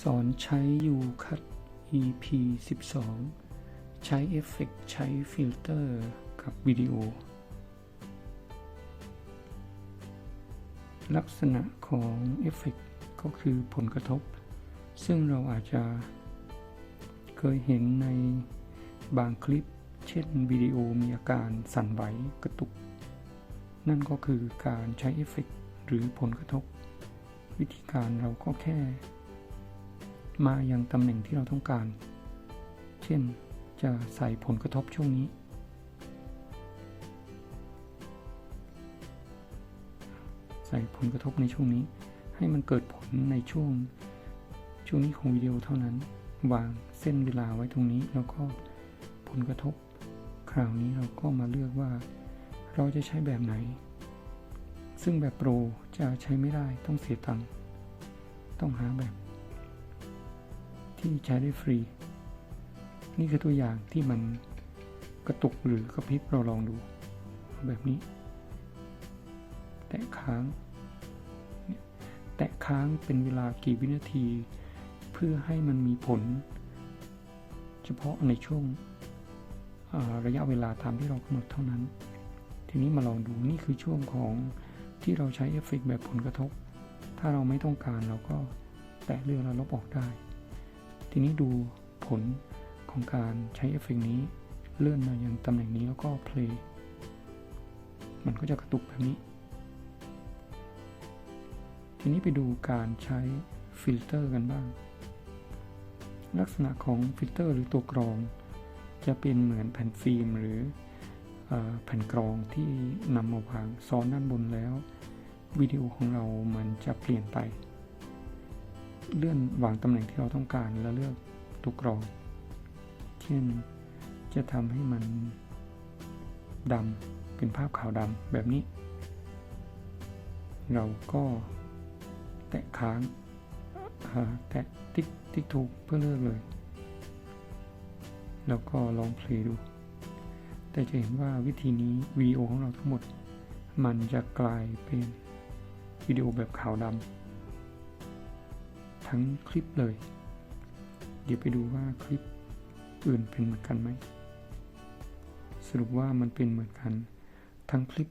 สอนใช้ UCut EP 12 ใช้เอฟเฟกต์ใช้ฟิลเตอร์กับวิดีโอ ลักษณะของเอฟเฟกต์ก็คือผลกระทบ ซึ่งเราอาจจะเคยเห็นในบางคลิป เช่นวิดีโอมีอาการสั่นไหวกระตุก นั่นก็คือการใช้เอฟเฟกต์หรือผลกระทบ วิธีการเราก็แค่ มาอยังตำแหน่งที่เราต้องการ เช่นจะใส่ผลกระทบช่วงนี้ ใส่ผลกระทบในช่วงนี้ ให้มันเกิดผลในช่วง ช่วงนี้ของวิดีโอเท่านั้น วางเส้นเวลาไว้ตรงนี้แล้วก็ผลกระทบ คราวนี้เราก็มาเลือกว่า เราจะใช้แบบไหน ซึ่งแบบโปรจะใช้ไม่ได้ต้องเสียตังค์ต้องหาแบบ ที่ใช้ได้ฟรี นี่คือตัวอย่างที่มันกระตุกหรือกระพริบเราลองดู แบบนี้ แตะค้าง แตะค้างเป็นเวลากี่วินาที เพื่อให้มันมีผล เฉพาะในช่วงระยะเวลาตามที่เรากำหนดเท่านั้น ทีนี้มาลองดูนี่คือช่วงของที่เราใช้เอฟเฟกต์แบบผลกระทบ ถ้าเราไม่ต้องการเราก็แตะเลือกแล้วลบออกได้ ทีนี้ดูผลของการใช้เอฟเฟกนี้เลื่อนมายังตำแหน่งนี้แล้วก็เพลย์มันก็จะกระตุกแบบนี้ ทีนี้ไปดูการใช้ฟิลเตอร์กันบ้าง ลักษณะของฟิลเตอร์หรือตัวกรอง จะเป็นเหมือนแผ่นฟิล์มหรือเออแผ่นกรองที่นำมาวางซ้อนด้านบนแล้ววิดีโอของเรามันจะเปลี่ยนไป เลื่อนวางตำแหน่งที่เราต้องการแล้วเลือกตัวกรอง เช่น จะทำให้มันดำเป็นภาพขาวดำแบบนี้ เราก็แตะค้างแตะติ๊กติ๊กถูกเพื่อเลือกเลย แล้วก็ลองเพลย์ดู แต่จะเห็นว่าวิธีนี้วิดีโอของเราทั้งหมด มันจะกลายเป็นวิดีโอแบบขาวดำ ทั้งคลิปเลย เดี๋ยวไปดูว่าคลิปอื่นเป็นเหมือนกันไหม สรุปว่ามันเป็นเหมือนกันทั้งคลิป